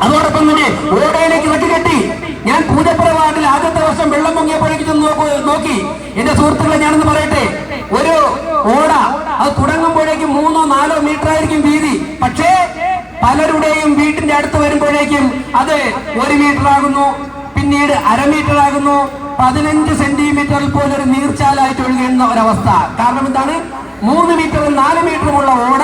അതോടൊപ്പം തന്നെ ഓടയിലേക്ക് വെട്ടി കെട്ടി. ഞാൻ പൂജപ്പുറ വാർഡിൽ ആദ്യത്തെ വർഷം വെള്ളം പൊങ്ങിയപ്പോഴേക്ക് ചെന്ന് നോക്കു- എന്റെ സുഹൃത്തുക്കളെ ഞാനൊന്ന് പറയട്ടെ? ഒരു ഓട അത് തുടങ്ങുമ്പോഴേക്കും മൂന്നോ നാലോ മീറ്റർ ആയിരിക്കും വീതി. പക്ഷേ പലരുടെയും വീട്ടിന്റെ അടുത്ത് വരുമ്പോഴേക്കും അത് ഒരു മീറ്റർ ആകുന്നു പിന്നീട് അരമീറ്റർ ആകുന്നു പതിനഞ്ച് സെന്റിമീറ്ററിൽ പോലും ഒരു നീർച്ചാലായിട്ട് ഒഴുകുന്ന ഒരവസ്ഥ. കാരണം എന്താണ്? മൂന്ന് മീറ്ററും നാല് മീറ്ററുമുള്ള ഓട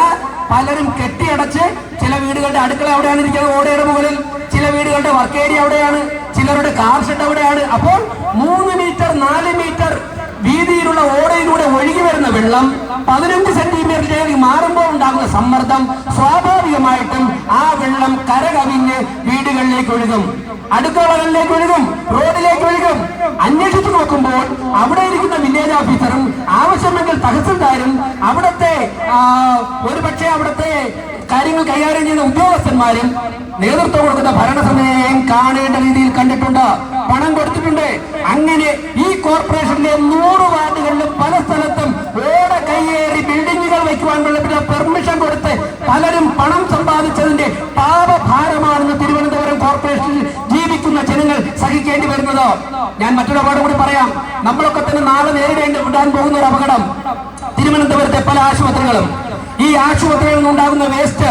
പലരും കെട്ടിയടച്ച് ചില വീടുകളുടെ അടുക്കള അവിടെയാണ് ഇരിക്കുന്നത്. ഓടയുടെ മുകളിൽ ചില വീടുകളുടെ വർക്ക് ഏരിയ അവിടെയാണ്. ചിലരുടെ കാർ ഷെഡ് അവിടെയാണ്. അപ്പോൾ മൂന്ന് മീറ്റർ നാല് മീറ്റർ വീതിയിലുള്ള ഓടയിലൂടെ ഒഴുകി വരുന്ന വെള്ളം പതിനഞ്ച് സെന്റിമീറ്ററിലേക്ക് മാറുമ്പോൾ ഉണ്ടാകുന്ന സമ്മർദ്ദം സ്വാഭാവികമായിട്ടും ആ വെള്ളം കരകവിഞ്ഞ് വീടുകളിലേക്ക് ഒഴുകും. അടുക്കളകളിലേക്ക് ഒഴുകും. റോഡിലേക്ക് ഒഴുകും. അന്വേഷിച്ചു നോക്കുമ്പോൾ അവിടെ ഇരിക്കുന്ന വില്ലേജ് ഓഫീസറും ആവശ്യമെങ്കിൽ കൈകാര്യം ചെയ്യുന്ന ഉദ്യോഗസ്ഥന്മാരും നേതൃത്വം കൊടുക്കുന്ന ഭരണസമിതിയെയും കാണേണ്ട രീതിയിൽ കണ്ടിട്ടുണ്ട്. പണം കൊടുത്തിട്ടുണ്ട്. അങ്ങനെ ഈ കോർപ്പറേഷന്റെ നൂറ് വാർഡുകളിലും പല സ്ഥലത്തും ഓട കൈയേറി ബിൽഡിങ്ങുകൾ വയ്ക്കുവാനുള്ള പെർമിഷൻ കൊടുത്ത് പലരും പണം സമ്പാദിച്ചതിന്റെ പാപഭാരമാണെന്ന് തിരുവനന്തപുരം കോർപ്പറേഷനിൽ ജീവിക്കുന്ന ജനങ്ങൾ സഹിക്കേണ്ടി വരുന്നത്. ഞാൻ മറ്റൊരു അപകടം കൂടി പറയാം. നമ്മളൊക്കെ തന്നെ നാളെ നേരിടേണ്ടി വിടാൻ പോകുന്ന ഒരു അപകടം. തിരുവനന്തപുരത്തെ പല ആശുപത്രികളും. ഈ ആശുപത്രിയിൽ നിന്നുണ്ടാകുന്ന വേസ്റ്റ്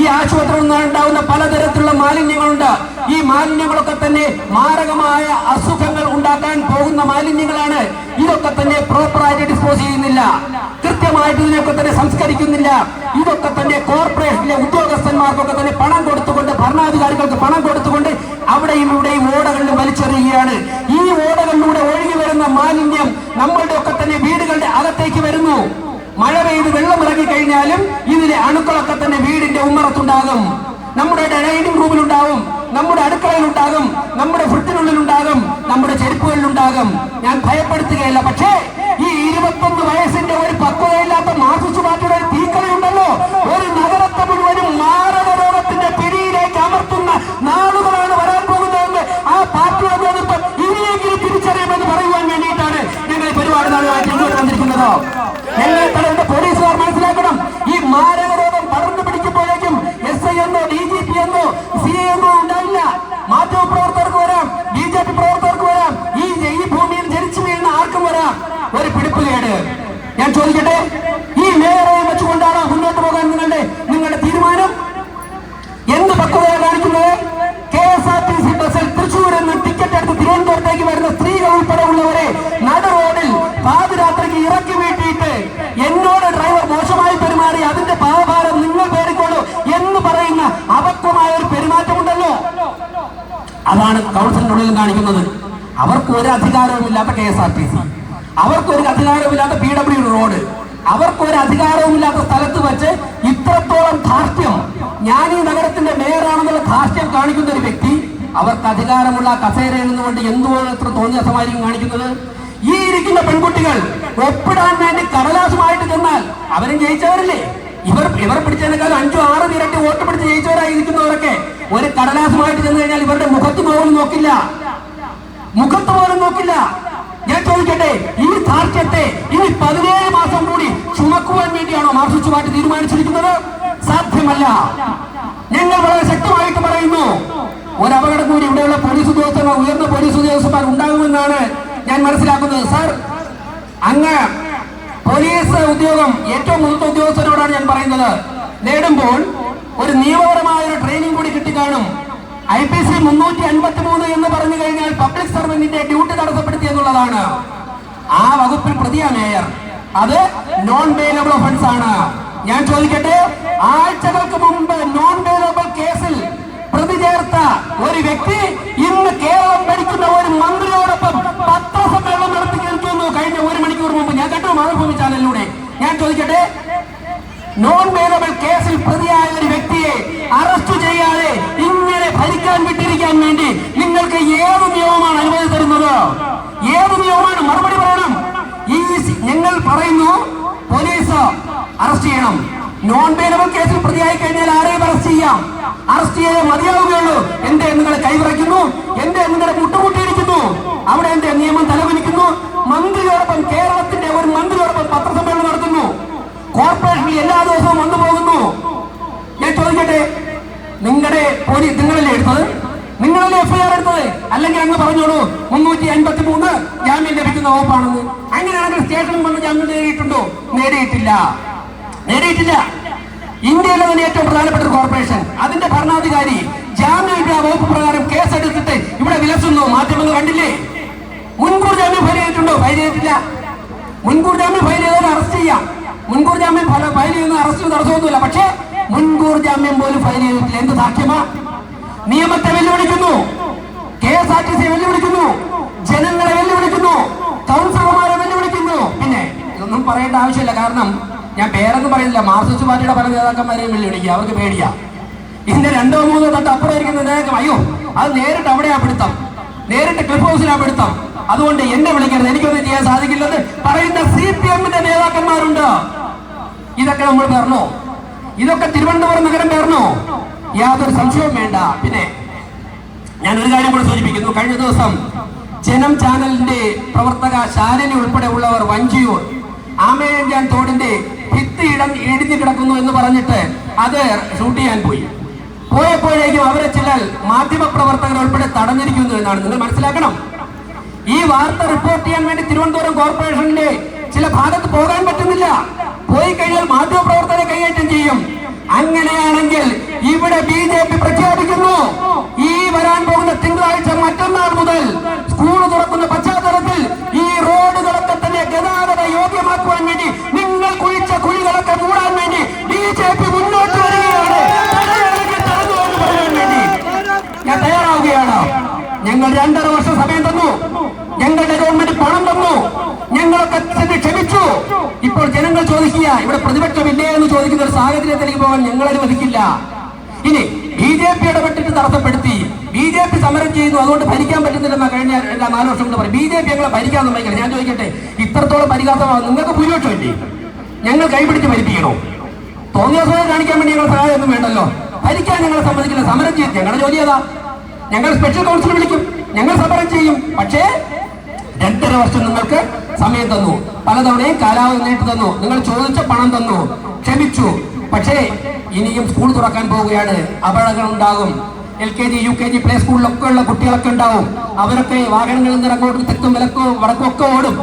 ഈ ആശുപത്രിയിൽ നിന്നുണ്ടാകുന്ന പലതരത്തിലുള്ള മാലിന്യങ്ങളുണ്ട്. ഈ മാലിന്യങ്ങളൊക്കെ തന്നെ മാരകമായ അസുഖങ്ങൾ ഉണ്ടാക്കാൻ പോകുന്ന മാലിന്യങ്ങളാണ്. ഇതൊക്കെ തന്നെ പ്രോപ്പറായിട്ട് ഡിസ്പോസ് ചെയ്യുന്നില്ല. കൃത്യമായിട്ട് ഇതിനൊക്കെ തന്നെ സംസ്കരിക്കുന്നില്ല. ഇതൊക്കെ തന്നെ കോർപ്പറേഷനിലെ ഉദ്യോഗസ്ഥന്മാർക്കൊക്കെ തന്നെ പണം കൊടുത്തുകൊണ്ട് ഭരണാധികാരികൾക്ക് പണം കൊടുത്തുകൊണ്ട് അവിടെയും ഇവിടെയും ഓടകളിലും വലിച്ചെറിയുകയാണ് ഈ ഓടകളിലൂടെ ഒഴുകി വരുന്ന മാലിന്യം നമ്മളുടെ ഒക്കെ തന്നെ വീടുകളുടെ അകത്തേക്ക് വരുന്നു മഴ പെയ്ത് ഇറങ്ങി കഴിഞ്ഞാലും ഇതിലെ അണുക്കളൊക്കെ തന്നെ വീടിന്റെ ഉമ്മറത്തുണ്ടാകും. നമ്മുടെ ഡൈനിങ് റൂമിൽ ഉണ്ടാകും നമ്മുടെ അടുക്കളയിൽ ഉണ്ടാകും നമ്മുടെ ഫ്രിഡ്ജിനുള്ളിലുണ്ടാകും. നമ്മുടെ ചെരുപ്പുകളിലുണ്ടാകും. ഞാൻ ഭയപ്പെടുത്തുകയല്ല. പക്ഷേ ഈ ഇരുപത്തൊന്ന് വയസ്സിന്റെ ഒരു പക്വതയില്ലാത്ത മാർസിസ്റ്റ് പാർട്ടിയുടെ ഒരു ചോദിക്കട്ടെ? ഈ മേയറെ വെച്ചുകൊണ്ടാണ് മുന്നോട്ട് പോകാൻ നിങ്ങളുടെ നിങ്ങളുടെ തീരുമാനം? എന്ത് പക്വതയാണ് കാണിക്കുന്നത്? K S R T C ബസ്സിൽ തൃശ്ശൂർ നിന്ന് ടിക്കറ്റ് എടുത്ത് തിരുവനന്തപുരത്തേക്ക് വരുന്ന സ്ത്രീകൾ ഉൾപ്പെടെ ഉള്ളവരെ നട റോഡിൽ പാതിരാത്രിക്ക് ഇറക്കി വീട്ടിയിട്ട് എന്നോട് ഡ്രൈവർ മോശമായി പെരുമാറി അതിന്റെ പാവഭാരം നിങ്ങൾ പേറിക്കോളൂ എന്ന് പറയുന്ന അപക്വമായ ഒരു പെരുമാറ്റമുണ്ടല്ലോ. അതാണ് കൗൺസിലിനുള്ളിൽ കാണിക്കുന്നത്. അവർക്ക് ഒരു അധികാരവുമില്ലാത്ത K S R T C അവർക്ക് അധികാരമില്ലാത്ത പി ഡബ്ല്യു റോഡ്. അവർക്കൊരു അധികാരവുമില്ലാത്ത സ്ഥലത്ത് വെച്ച് ഇത്രത്തോളം ധാർഷ്ട്യം. ഞാൻ ഈ നഗരത്തിന്റെ മേയറാണെന്നുള്ള ധാർഷ്ട്യം കാണിക്കുന്ന ഒരു വ്യക്തി. അവർക്ക് അധികാരമുള്ള കസേരയിൽ നിന്നുകൊണ്ട് എന്തുകൊണ്ട് എത്ര തോന്നിയസമായിരിക്കും കാണിക്കുന്നത്? ഈ ഇരിക്കുന്ന പെൺകുട്ടികൾ ഒപ്പിടാൻ വേണ്ടി കടലാസുമായിട്ട് ചെന്നാൽ അവരും ജയിച്ചവരല്ലേ? ഇവർ ഇവർ പിടിച്ചതിനേക്കാൾ അഞ്ചോ ആറ് ഇരട്ടി വോട്ട് പിടിച്ച് ജയിച്ചവരായി ഇരിക്കുന്നവരൊക്കെ ഒരു കടലാസുമായിട്ട് ചെന്ന് കഴിഞ്ഞാൽ ഇവരുടെ മുഖത്ത് പോലും നോക്കില്ല. മുഖത്ത് പോലും നോക്കില്ല. ഞാൻ ചോദിക്കട്ടെ ഈ ധാർഷ്ട്യത്തെ ഈ പതിനേഴ് മാസം കൂടി ചുമക്കുവാൻ വേണ്ടിയാണോ മാർഷിച്ചുമായിട്ട് തീരുമാനിച്ചിരിക്കുന്നത്? സാധ്യമല്ല. ഞങ്ങൾ വളരെ ശക്തമായിട്ട് പറയുന്നു ഒരു കൂടി ഇവിടെയുള്ള പോലീസ് ഉദ്യോഗസ്ഥന്മാർ ഉയർന്ന പോലീസ് ഉദ്യോഗസ്ഥന്മാർ ഉണ്ടാകുമെന്നാണ് ഞാൻ മനസ്സിലാക്കുന്നത്. സർ അങ്ങ് പോലീസ് ഉദ്യോഗം ഏറ്റവും മുതിർന്ന ഉദ്യോഗസ്ഥരോടാണ് ഞാൻ പറയുന്നത്. നേടുമ്പോൾ ഒരു നിയമപരമായ ഒരു ട്രെയിനിങ് കൂടി കിട്ടിക്കാണും. ഐ പി സി മുന്നൂറ്റി അൻപത്തി മൂന്ന് എന്ന് പറഞ്ഞു കഴിഞ്ഞാൽ പബ്ലിക് സർവന്റിന്റെ ഡ്യൂട്ടി തടസ്സപ്പെടുത്തി എന്നുള്ളതാണ്. ആ വകുപ്പിൽ പ്രതിയാ മേയർ. അത് നോൺ ബെയിലബിൾ ഒഫൻസ് ആണ്. ഞാൻ ചോദിക്കട്ടെ ആഴ്ചകൾക്ക് മുമ്പ് നോൺ ബെയിലബിൾ കേസിൽ പ്രതി ചേർത്ത ഒരു വ്യക്തി ഇന്ന് കേരളം ഭരിക്കുന്ന ഒരു മന്ത്രിയോടൊപ്പം പത്രസമ്മേളനം നടത്തി കേൾക്കുന്നു. കഴിഞ്ഞ ഒരു മണിക്കൂർ മുമ്പ് ഞാൻ കേട്ടു മാതൃഭൂമി ചാനലിലൂടെ. ഞാൻ ചോദിക്കട്ടെ നോൺ ബെയിലബിൾ കേസിൽ പ്രതിയായ ഒരു വ്യക്തിയെ അറസ്റ്റ് ചെയ്യാതെ ഇങ്ങനെ ഭരിക്കാൻ വിട്ടിരിക്കാൻ വേണ്ടി നിങ്ങൾക്ക് ഏത് നിയമമാണ് അനുമതി തരുന്നത്? ഏത് നിയമമാണ് മറുപടി പറയണം? ഈ ഞങ്ങൾ പറയുന്നു പോലീസ് അറസ്റ്റ് ചെയ്യണം. നോൺ പേനബിൾ കേസിൽ പ്രതിയായി കഴിഞ്ഞാൽ ആരെയും അറസ്റ്റ് ചെയ്യാം. അറസ്റ്റ് ചെയ്തേ മതിയാവുകയുള്ളൂ. എന്റെ നിങ്ങൾ കൈവിറയ്ക്കുന്നു. എന്റെ നിങ്ങളുടെ മുട്ടുമുട്ടിയിരിക്കുന്നു അവിടെ എന്റെ നിയമം തലവലിക്കുന്നു മന്ത്രിയോടൊപ്പം കേരളത്തിന്റെ ഒരു മന്ത്രിയോടൊപ്പം പത്രസമ്മേളനം നടത്തുന്നു കോർപ്പറേഷനിൽ എല്ലാ ദിവസവും വന്നു പോകുന്നു ഞാൻ ചോദിക്കട്ടെ നിങ്ങളുടെ പോലീസ് നിങ്ങളല്ലേ എടുത്തത് നിങ്ങളല്ലേ എഫ്ഐആർ എടുത്തത് അല്ലെങ്കിൽ അങ്ങ് പറഞ്ഞോളൂ. മുന്നൂറ്റി അൻപത്തി മൂന്ന് ജാമ്യം ലഭിക്കുന്ന വകുപ്പാണെന്ന്. അങ്ങനെയാണെങ്കിൽ സ്റ്റേഷനിൽ വന്ന് ജാമ്യം നേടിയിട്ടുണ്ടോ? നേടിയിട്ടില്ല. നേടിയിട്ടില്ല. ഇന്ത്യയിലെ തന്നെ ഏറ്റവും പ്രധാനപ്പെട്ട ഒരു കോർപ്പറേഷൻ. അതിന്റെ ഭരണാധികാരി ജാമ്യമില്ലാ വകുപ്പ് പ്രകാരം കേസെടുത്തിട്ട് ഇവിടെ വിലസുന്നു. മാധ്യമങ്ങൾ കണ്ടില്ലേ? മുൻകൂർ ജാമ്യം ഫയൽ ചെയ്തിട്ടുണ്ടോ? ഫയൽ ചെയ്തിട്ടില്ല. മുൻകൂർ ജാമ്യം ഫയൽ ചെയ്താൽ അറസ്റ്റ് ചെയ്യാം. മുൻകൂർ ജാമ്യം ഫയൽ ചെയ്യുന്ന അറസ്റ്റ് തടസ്സമൊന്നുമില്ല. പക്ഷേ മുൻകൂർ ജാമ്യം പോലും ഫയൽ ചെയ്തിട്ടില്ല. എന്ത് സാക്ഷ്യമാ? നിയമത്തെ വെല്ലുവിളിക്കുന്നു. K S R T C വെല്ലുവിളിക്കുന്നു. ജനങ്ങളെ വെല്ലുവിളിക്കുന്നു. കൗൺസിലർമാരെ വെല്ലുവിളിക്കുന്നു. പിന്നെ ഇതൊന്നും പറയേണ്ട ആവശ്യമില്ല. കാരണം ഞാൻ പേരൊന്നും പറയുന്നില്ല. മാർക്സിസ്റ്റ് പാർട്ടിയുടെ പല നേതാക്കന്മാരെയും വെല്ലുവിളിക്കുക. അവർക്ക് പേടിയാ. ഇതിന്റെ രണ്ടോ മൂന്നോ തൊട്ട് അപ്പുറം ഇരിക്കുന്ന നേതാക്കം അയ്യോ അത് നേരിട്ട് അവിടെയാ പിടുത്തം. നേരിട്ട് ക്ലിഫ് ഹൗസിലാ പിടുത്തം. അതുകൊണ്ട് എന്നെ വിളിക്കരുത്. എനിക്കൊന്നും ചെയ്യാൻ സാധിക്കില്ലെന്ന് പറയുന്ന സി പി എമ്മിന്റെ നേതാക്കന്മാരുണ്ട്. ഇതൊക്കെ നമ്മൾ പേർണോ ഇതൊക്കെ തിരുവനന്തപുരം നഗരം പേർണോ യാതൊരു സംശയവും വേണ്ട. പിന്നെ ഞാൻ ഒരു കാര്യം കൂടി സൂചിപ്പിക്കുന്നു. കഴിഞ്ഞ ദിവസം ജനം ചാനലിന്റെ പ്രവർത്തക ശാലിനി ഉൾപ്പെടെ ഉള്ളവർ വഞ്ചിയൂർ ആമേഴഞ്ചാൻ തോടിന്റെ ഭിത്തി ഇടിഞ്ഞു കിടക്കുന്നു എന്ന് പറഞ്ഞിട്ട് അത് ഷൂട്ട് ചെയ്യാൻ പോയി. പോയപ്പോഴേക്കും അവരെ ചില മാധ്യമ പ്രവർത്തകർ ഉൾപ്പെടെ തടഞ്ഞിരിക്കുന്നു എന്നാണ്. നിങ്ങൾ മനസ്സിലാക്കണം. ഈ വാർത്ത റിപ്പോർട്ട് ചെയ്യാൻ വേണ്ടി തിരുവനന്തപുരം കോർപ്പറേഷനിലെ ചില ഭാഗത്ത് പോകാൻ പറ്റുന്നില്ല. പോയി കഴിഞ്ഞാൽ മാധ്യമ പ്രവർത്തകരെ കൈകാര്യം ചെയ്യും. അങ്ങനെയാണെങ്കിൽ ഇവിടെ ബി ജെ പി പ്രഖ്യാപിക്കുന്നു. ഈ വരാൻ പോകുന്ന തിങ്കളാഴ്ച മറ്റന്നാൾ മുതൽ സ്കൂൾ തുറക്കുന്ന പശ്ചാത്തലത്തിൽ ഈ റോഡുകളൊക്കെ തന്നെ ഗതാഗത യോഗ്യമാക്കുവാൻ വേണ്ടി നിങ്ങൾ കുഴിച്ച കുഴികളൊക്കെ മൂടാൻ വേണ്ടി ബി ജെ പി മുന്നോട്ട് വരികയാണ്. ഞാൻ തയ്യാറാവുകയാണ്. ഞങ്ങൾ രണ്ടര വർഷം സമയം തന്നു. ഞങ്ങളുടെ ഗവൺമെന്റ് ഇവിടെ പ്രതിപക്ഷമില്ലേ എന്ന് ചോദിക്കുന്ന ഒരു സാഹചര്യത്തിലേക്ക് പോകാൻ ഞങ്ങൾ അനുവദിക്കില്ല. ഇനി ബി ജെ പി ഇടപെട്ടിട്ട് തടസ്സപ്പെടുത്തി ബി ജെ പി സമരം ചെയ്യുന്നു അതുകൊണ്ട് ഭരിക്കാൻ പറ്റുന്നില്ലെന്ന കഴിഞ്ഞ എല്ലാ നാല് വർഷം കൊണ്ട് പറയും ബി ജെ പി ഞങ്ങളെ ഭരിക്കാൻ സമ്മതിക്കണം ഞാൻ ചോദിക്കട്ടെ ഇത്രത്തോളം പരിഹാസമാകും. നിങ്ങൾക്ക് ഭൂരിപക്ഷമില്ലേ? ഞങ്ങൾ കൈപിടിച്ച് ഭരിപ്പിക്കണോ? തോന്നിയ സമയം കാണിക്കാൻ വേണ്ടി ഞങ്ങൾ സഹായമൊന്നും വേണ്ടല്ലോ. ഭരിക്കാൻ ഞങ്ങളെ സമ്മതിക്കില്ല. സമരം ചെയ്യും. ഞങ്ങളുടെ ജോലി ഏതാ? ഞങ്ങൾ സ്പെഷ്യൽ കൗൺസിൽ വിളിക്കും. ഞങ്ങൾ സമരം ചെയ്യും. പക്ഷേ രണ്ടര വർഷം നിങ്ങൾക്ക് സമയം തന്നു. പലതവണയും കാലാവധി നീട്ടി തന്നു. നിങ്ങൾ ചോദിച്ച പണം തന്നു. ക്ഷമിച്ചു. പക്ഷേ ഇനിയും സ്കൂൾ തുറക്കാൻ പോവുകയാണ്. അപകടങ്ങൾ ഉണ്ടാകും. L K G U K G play സ്കൂളിലൊക്കെ ഉള്ള കുട്ടികളൊക്കെ ഉണ്ടാവും. അവരൊക്കെ വാഹനങ്ങളിൽ നിന്ന് ഇറങ്ങോട്ടും തെക്കും വിലക്കും വടക്കും ഒക്കെ ഓടും.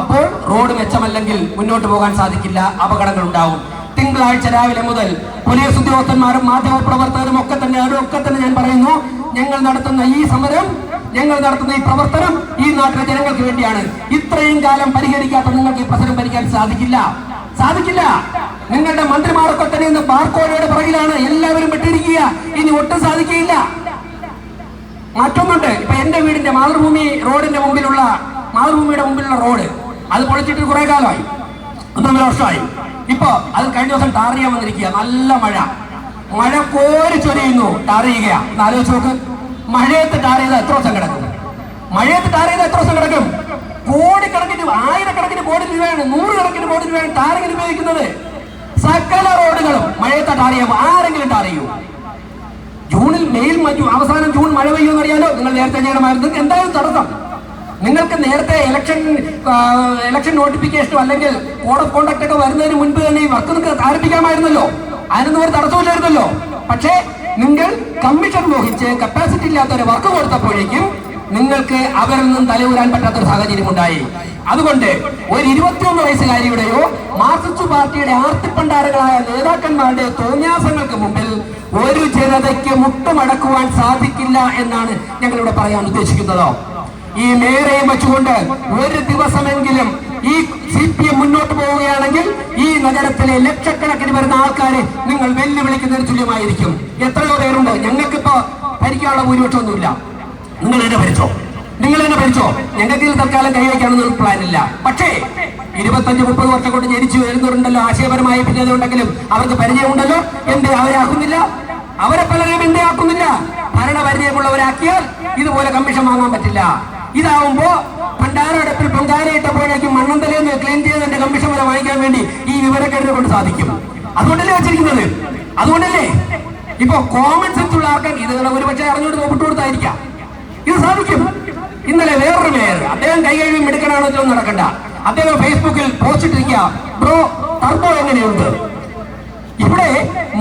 അപ്പോൾ റോഡ് മെച്ചമല്ലെങ്കിൽ മുന്നോട്ട് പോകാൻ സാധിക്കില്ല. അപകടങ്ങൾ ഉണ്ടാവും. തിങ്കളാഴ്ച രാവിലെ മുതൽ പോലീസ് ഉദ്യോഗസ്ഥന്മാരും മാധ്യമ പ്രവർത്തകരും ഒക്കെ തന്നെ അവരും ഒക്കെ തന്നെ ഞാൻ പറയുന്നു ഞങ്ങൾ നടത്തുന്ന ഈ സമരം ഞങ്ങൾ നടത്തുന്ന ഈ പ്രവർത്തനം ഈ നാട്ടിലെ ജനങ്ങൾക്ക് വേണ്ടിയാണ്. ഇത്രയും കാലം പരിഹരിക്കാത്ത നിങ്ങൾക്ക് ഈ പ്രശ്നം പരിഹരിക്കാൻ സാധിക്കില്ല. സാധിക്കില്ല. നിങ്ങളുടെ മന്ത്രിമാരൊക്കെ തന്നെ ഇന്ന് പാർക്കോലയുടെ പുറകിലാണ് എല്ലാവരും വിട്ടിരിക്കുക. ഇനി ഒട്ടും സാധിക്കുകയില്ല. മറ്റൊന്നുണ്ട്. ഇപ്പൊ എന്റെ വീടിന്റെ മാതൃഭൂമി റോഡിന്റെ മുമ്പിലുള്ള മാതൃഭൂമിയുടെ മുമ്പിലുള്ള റോഡ്. അത് പൊളിച്ചിട്ട് കുറെ കാലമായി. ഒന്നര വർഷമായി. ഇപ്പൊ അത് കഴിഞ്ഞ ദിവസം ടാർ ചെയ്യാൻ വന്നിരിക്കുക. നല്ല മഴ. മഴ കോരി ചൊരിയുന്നു. ചെയ്യുക ഒന്ന് ആലോചിച്ച് നോക്ക്. മഴയത്ത് ടാർ ചെയ്താൽ എത്ര ദിവസം കിടക്കും? മഴയത്ത് ടാർ ചെയ്താൽ എത്ര ദിവസം കിടക്കും? കോടിക്കണക്കിന് ആയിരക്കണക്കിന് കോടി രൂപയാണ് നൂറുകണക്കിന് കോടി രൂപയാണ് ടാറിങ്ങിന് ഉപയോഗിക്കുന്നത്. സകല റോഡുകളും മഴയത്ത് ടാർ ചെയ്യുമ്പോൾ ആരെങ്കിലും ടാർ ചെയ്യൂ. ജൂണിൽ മെയിൽ മറ്റു അവസാനം ജൂൺ മഴ പെയ്യുമെന്ന് അറിയാലോ? നിങ്ങൾ നേരത്തെ ചെയ്യണമായിരുന്നു. എന്തായാലും തടസ്സം. നിങ്ങൾക്ക് നേരത്തെ ഇലക്ഷൻ ഇലക്ഷൻ നോട്ടിഫിക്കേഷനോ അല്ലെങ്കിൽ കോഡ് ഓഫ് കോണ്ടക്ട് ഒക്കെ വരുന്നതിന് മുൻപ് തന്നെ ഈ വർക്ക് നിങ്ങൾക്ക് ആരംഭിക്കാമായിരുന്നല്ലോ. അതിനൊന്നും ഒരു തടസ്സമില്ലായിരുന്നല്ലോ പക്ഷേ നിങ്ങൾ കമ്മീഷൻ മോഹിച്ച് കപ്പാസിറ്റി ഇല്ലാത്ത ഒരു വർക്ക് കൊടുത്തപ്പോഴേക്കും നിങ്ങൾക്ക് അവരിൽ നിന്നും തലയൂരാൻ പറ്റാത്ത ഒരു സാഹചര്യം ഉണ്ടായി. അതുകൊണ്ട് ഒരു ഇരുപത്തിയൊന്ന് വയസ്സുകാരിയുടെയോ മാർക്സിസ്റ്റ് പാർട്ടിയുടെ ആർത്തിപ്പണ്ടാരകളായ നേതാക്കന്മാരുടെ തോന്യാസങ്ങൾക്ക് മുമ്പിൽ ഒരു ജനതയ്ക്ക് മുട്ടുമടക്കുവാൻ സാധിക്കില്ല എന്നാണ് ഞങ്ങൾ ഇവിടെ പറയാൻ ഉദ്ദേശിക്കുന്നത്. ഈ മേരെയും വെച്ചുകൊണ്ട് ഒരു ദിവസമെങ്കിലും ഈ സി പി എം മുന്നോട്ട് പോവുകയാണെങ്കിൽ ഈ നഗരത്തിലെ ലക്ഷക്കണക്കിന് വരുന്ന ആൾക്കാരെ നിങ്ങൾ വെല്ലുവിളിക്കുന്നതിന് തുല്യമായിരിക്കും. എത്രയോ പേരുണ്ട്. ഞങ്ങൾക്കിപ്പോ ഭരിക്കാനുള്ള ഭൂരിപക്ഷമൊന്നുമില്ല. നിങ്ങൾ എന്നെ ഭരിച്ചോ? നിങ്ങൾ എന്നെ ഭരിച്ചോ? ഞങ്ങൾക്ക് തൽക്കാലം കൈവയ്ക്കാനൊന്നും പ്ലാൻ ഇല്ല. പക്ഷേ ഇരുപത്തഞ്ച് മുപ്പത് വർഷം കൊണ്ട് ജനിച്ചു വരുന്നവരുണ്ടല്ലോ ആശയപരമായ ഭിന്നത ഉണ്ടെങ്കിലും അവർക്ക് പരിചയമുണ്ടല്ലോ. എന്റെ അവരെ ആക്കുന്നില്ല? അവരെ പലരെയും എന്തേ ആക്കുന്നില്ല? ഭരണപരിചയമുള്ളവരാക്കിയാൽ ഇതുപോലെ കമ്മീഷൻ വാങ്ങാൻ പറ്റില്ല. ഇതാവുമ്പോ ഭണ്ഡാരടപ്പിൽ പൊങ്കാലയിട്ടപ്പോഴേക്കും മണ്ണന്തലയിൽ ക്ലീൻ ചെയ്ത് എന്റെ കമ്മീഷൻ വരെ വാങ്ങിക്കാൻ വേണ്ടി ഈ വിവരക്കേടിനെ കൊണ്ട് സാധിക്കും. അതുകൊണ്ടല്ലേ വെച്ചിരിക്കുന്നത്? അതുകൊണ്ടല്ലേ? ഇപ്പൊ കോമൺ സെൻസ് ഉള്ള ആൾക്കാർ ഇത് ഒരു പക്ഷേ അറിഞ്ഞുകൊണ്ട് ഒപ്പിട്ട് കൊടുത്തായിരിക്കാം. ഇത് സാധിക്കും. ഇന്നലെ വേറൊരു മേയർ അദ്ദേഹം കൈ കൈകഴുകി മിടുക്കനാണെന്നൊന്നും നടക്കണ്ട. അദ്ദേഹം ഫേസ്ബുക്കിൽ പോസ്റ്റ് ഇട്ടിരിക്കുക. ബ്രോ ടർബോ എങ്ങനെയുണ്ട്? ഇവിടെ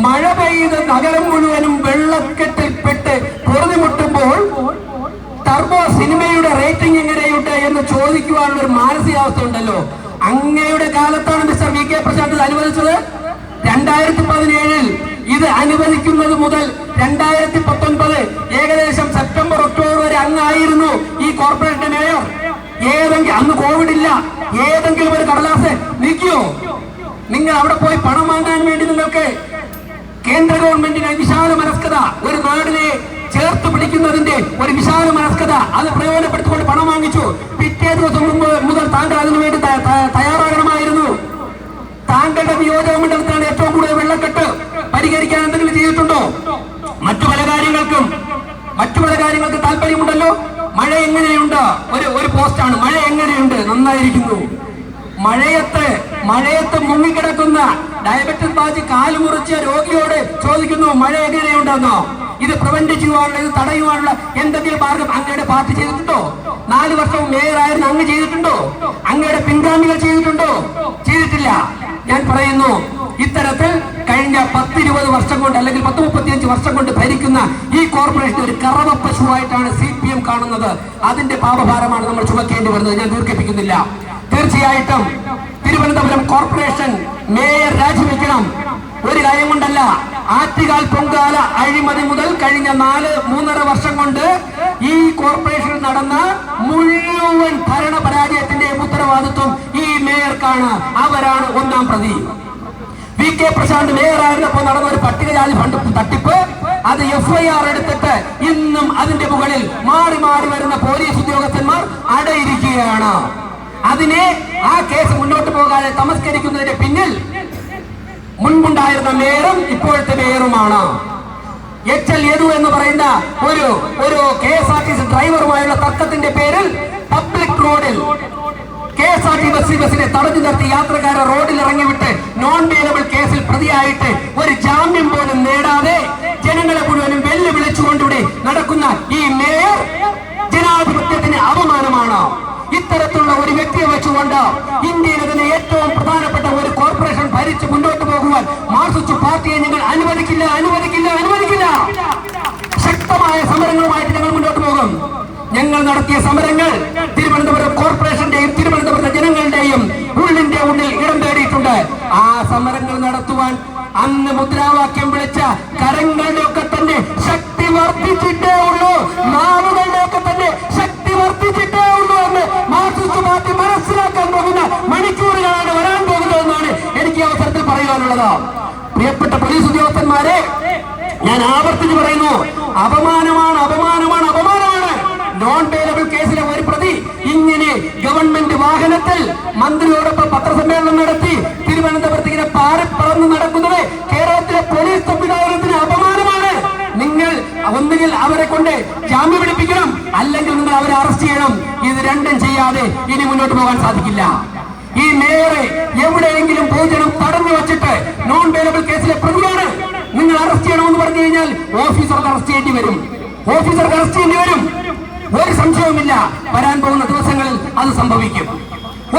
മഴ പെയ്ത് നഗരം മുഴുവനും വെള്ളക്കെട്ടിൽപ്പെട്ട് പൊറുതിമുട്ടുമ്പോൾ ടർബോ സിനിമയുടെ റേറ്റിംഗ് എങ്ങനെയുണ്ട് എന്ന് ചോദിക്കുവാനുള്ള ഒരു മാനസികാവസ്ഥ ഉണ്ടല്ലോ അങ്ങയുടെ കാലത്താണ് മിസ്റ്റർ വി കെ പ്രശാന്ത് അനുവദിച്ചത്. രണ്ടായിരത്തി പതിനേഴിൽ ഇത് അനുവദിക്കുന്നത് മുതൽ രണ്ടായിരത്തി പത്തൊൻപത് ഏകദേശം സെപ്റ്റംബർ ഒക്ടോബർ വരെ അങ്ങായിരുന്നു ഈ കോർപ്പറേഷന്റെ മേയർ. ഏതെങ്കിലും അന്ന് കോവിഡ് ഇല്ല. ഏതെങ്കിലും ഒരു കടലാസ് നീക്കിയോ നിങ്ങൾ അവിടെ പോയി പണം വാങ്ങാൻ വേണ്ടി നിങ്ങൾക്ക് കേന്ദ്ര ഗവൺമെന്റിന്റെ വിശാല മനസ്കത ഒരു നാടിനെ ചേർത്ത് പിടിക്കുന്നതിന്റെ ഒരു വിശാല മനസ്കത അത് പ്രയോജനപ്പെടുത്തിക്കൊണ്ട് പണം വാങ്ങിച്ചു. പിറ്റേ ദിവസം മുമ്പ് മുതൽ താങ്കൾ അതിനു വേണ്ടി തയ്യാറാകണമായിരുന്നു. താങ്കളുടെ നിയോജക മണ്ഡലത്തിലാണ് ഏറ്റവും കൂടുതൽ വെള്ളക്കെട്ട് പരിഹരിക്കാൻ എന്തെങ്കിലും ചെയ്തിട്ടുണ്ടോ? മറ്റു പല കാര്യങ്ങൾക്കും മറ്റു പല കാര്യങ്ങൾക്ക് താല്പര്യമുണ്ടല്ലോ? മഴ എങ്ങനെയുണ്ട്? ഒരു ഒരു പോസ്റ്റാണ്. മഴ എങ്ങനെയുണ്ട്? നന്നായിരിക്കുന്നു. മഴയത്ത് മഴയത്ത് മുങ്ങിക്കിടക്കുന്ന ഡയബറ്റിസ് ബാധി കാലുമുറിച്ച രോഗിയോട് ചോദിക്കുന്നു മഴ എങ്ങനെയുണ്ടെന്നോ? ഇത് പ്രിവെന്റ് ചെയ്യുവാനുള്ള ഇത് തടയുവാനുള്ള എന്തെങ്കിലും മാർഗം അങ്ങയുടെ പാർട്ടി ചെയ്തിട്ടുണ്ടോ? നാല് വർഷവും മേയറായിരുന്നു അങ്ങ് ചെയ്തിട്ടുണ്ടോ? അങ്ങയുടെ പിൻഗാമികൾ ചെയ്തിട്ടുണ്ടോ? ചെയ്തിട്ടില്ല. ഞാൻ പറയുന്നു ഇത്തരത്തിൽ കഴിഞ്ഞ പത്തിരുപത് വർഷം കൊണ്ട് അല്ലെങ്കിൽ പത്ത് മുപ്പത്തിയഞ്ച് വർഷം കൊണ്ട് ഭരിക്കുന്ന ഈ കോർപ്പറേഷൻ ഒരു കറവ പശുവായിട്ടാണ് സി പി എം കാണുന്നത്. അതിന്റെ പാപഭാരമാണ് നമ്മൾ ചുമക്കേണ്ടി വരുന്നത്. ഞാൻ ദീർഘിപ്പിക്കുന്നില്ല. തീർച്ചയായിട്ടും തിരുവനന്തപുരം കോർപ്പറേഷൻ മേയർ രാജിവെക്കണം. ഒരു കാര്യം കൊണ്ടല്ല ആറ്റുകാൽ പൊങ്കാല അഴിമതി മുതൽ കഴിഞ്ഞ നാല് മൂന്നര വർഷം കൊണ്ട് ഈ കോർപ്പറേഷനിൽ നടന്ന മുഴുവൻ ഭരണ പരാജയത്തിന്റെ ഉത്തരവാദിത്വം ഈ മേയർക്കാണ്. അവരാണ് ഒന്നാം പ്രതി. വി കെ പ്രശാന്ത് മേയറായിരുന്നപ്പോൾ നടന്ന ഒരു പട്ടികജാതി ഫണ്ട് തട്ടിപ്പ്. അത് എഫ്ഐആർ എടുത്തിട്ട് ഇന്നും അതിന്റെ മുകളിൽ മാറി മാറി വരുന്ന പോലീസ് ഉദ്യോഗസ്ഥന്മാർ അടയിരിക്കുകയാണ്. അതിനെ ആ കേസ് മുന്നോട്ട് പോകാതെ തമസ്കരിക്കുന്നതിന്റെ പിന്നിൽ മുൻപുണ്ടായിരുന്ന മേയറും ഇപ്പോഴത്തെ മേയറുമാണ് എച്ച് എൽ യദു എന്ന് പറയുന്ന ഒരു ഒരു K S R T C ഡ്രൈവറുമായുള്ള തർക്കത്തിന്റെ പേരിൽ പബ്ലിക് റോഡിൽ K S R T bus ബസ്സിനെ തടഞ്ഞു നിർത്തി യാത്രക്കാരെ റോഡിൽ ഇറങ്ങിവിട്ട് നോൺ ബെയിലബിൾ കേസിൽ പ്രതിയായിട്ട് ഒരു ജാമ്യം പോലും നേടാതെ ജനങ്ങളെ മുഴുവനും വെല്ലുവിളിച്ചുകൊണ്ടിവിടെ നടക്കുന്ന ഈ മേയർ ജനാധിപത്യത്തിന് അപമാനമാണ്. ഇത്തരത്തിലുള്ള ഒരു വ്യക്തിയെ വെച്ചുകൊണ്ട് ഇന്ത്യയിലെ ഏറ്റവും പ്രധാനപ്പെട്ട ഒരു കോർപ്പറേഷൻ ഭരിച്ച് മുന്നോട്ട് പോകുവാൻ മാർസിസ്റ്റ് പാർട്ടിയെ ഞങ്ങൾ അനുവദിക്കില്ല അനുവദിക്കില്ല അനുവദിക്കില്ല. ശക്തമായ സമരങ്ങളുമായിട്ട് ഞങ്ങൾ മുന്നോട്ട് പോകും. ഞങ്ങൾ നടത്തിയ സമരങ്ങൾ തിരുവനന്തപുരം കോർപ്പറേഷന്റെയും തിരുവനന്തപുരത്തെ ജനങ്ങളുടെയും ഉള്ളിന്റെ ഉള്ളിൽ ഇടം തേടിയിട്ടുണ്ട്. ആ സമരങ്ങൾ നടത്തുവാൻ അന്ന് മുദ്രാവാക്യം വിളിച്ച കരങ്ങളുടെ ഒക്കെ തന്നെ ശക്തി വർദ്ധിച്ചിട്ടേ ഉള്ളൂ. ഞാൻ ആവർത്തിച്ച് പറയുന്നു അപമാനമാണ് അപമാനമാണ് അപമാനമാണ്. നോൺ പേലബിൾ കേസിലെ ഒരു പ്രതി ഇങ്ങനെ ഗവൺമെന്റ് വാഹനത്തിൽ മന്ത്രിയോടൊപ്പം പത്രസമ്മേളനം നടത്തി തിരുവനന്തപുരത്ത് ഇങ്ങനെ പാറിപ്പറന്ന് നടക്കുന്നത് കേരളത്തിലെ പോലീസ് സംവിധാനത്തിന് അപമാനമാണ്. നിങ്ങൾ ഒന്നുകിൽ അവരെ കൊണ്ട് ജാമ്യം പിടിപ്പിക്കണം അല്ലെങ്കിൽ നിങ്ങൾ അവരെ അറസ്റ്റ് ചെയ്യണം. ഇത് രണ്ടും ചെയ്യാതെ ഇനി മുന്നോട്ട് പോകാൻ സാധിക്കില്ല. ഈ മേയറെ എവിടെയെങ്കിലും ഭോജനം തടഞ്ഞു വച്ചിട്ട് നോൺ ബെയിലബിൾ കേസിലെ പ്രതിയാണ്. നിങ്ങൾ അറസ്റ്റ് ചെയ്യണമെന്ന് പറഞ്ഞു കഴിഞ്ഞാൽ ഓഫീസർക്ക് അറസ്റ്റ് ചെയ്യേണ്ടി വരും. ഓഫീസർക്ക് അറസ്റ്റ് ചെയ്യേണ്ടി വരും. ഒരു സംശയവുമില്ല. വരാൻ പോകുന്ന ദിവസങ്ങളിൽ അത് സംഭവിക്കും.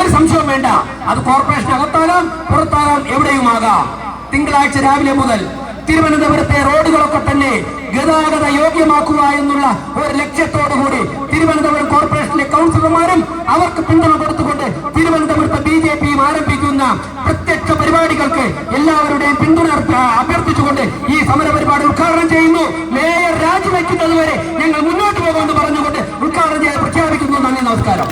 ഒരു സംശയവും വേണ്ട. അത് കോർപ്പറേഷൻ അകത്താകാം പുറത്താകാം എവിടെയുമാകാം. തിങ്കളാഴ്ച രാവിലെ മുതൽ തിരുവനന്തപുരത്തെ റോഡുകളൊക്കെ തന്നെ ഗതാഗത യോഗ്യമാക്കുക എന്നുള്ള ഒരു ലക്ഷ്യത്തോടു കൂടി തിരുവനന്തപുരം കോർപ്പറേഷനിലെ കൗൺസിലർമാരും അവർക്ക് പിന്തുണ കൊടുത്തുകൊണ്ട് തിരുവനന്തപുരത്തെ ബി ജെ പിയും ആരംഭിക്കുന്ന പ്രത്യക്ഷ പരിപാടികൾക്ക് എല്ലാവരുടെയും പിന്തുണ അഭ്യർത്ഥിച്ചുകൊണ്ട് ഈ സമര പരിപാടി ഉദ്ഘാടനം ചെയ്യുന്നു. മേയർ രാജിവെക്കുന്നത് വരെ ഞങ്ങൾ മുന്നോട്ട് പോകുമെന്ന് പറഞ്ഞുകൊണ്ട് ഉദ്ഘാടനം ചെയ്യാൻ പ്രഖ്യാപിക്കുന്നു. നന്ദി നമസ്കാരം.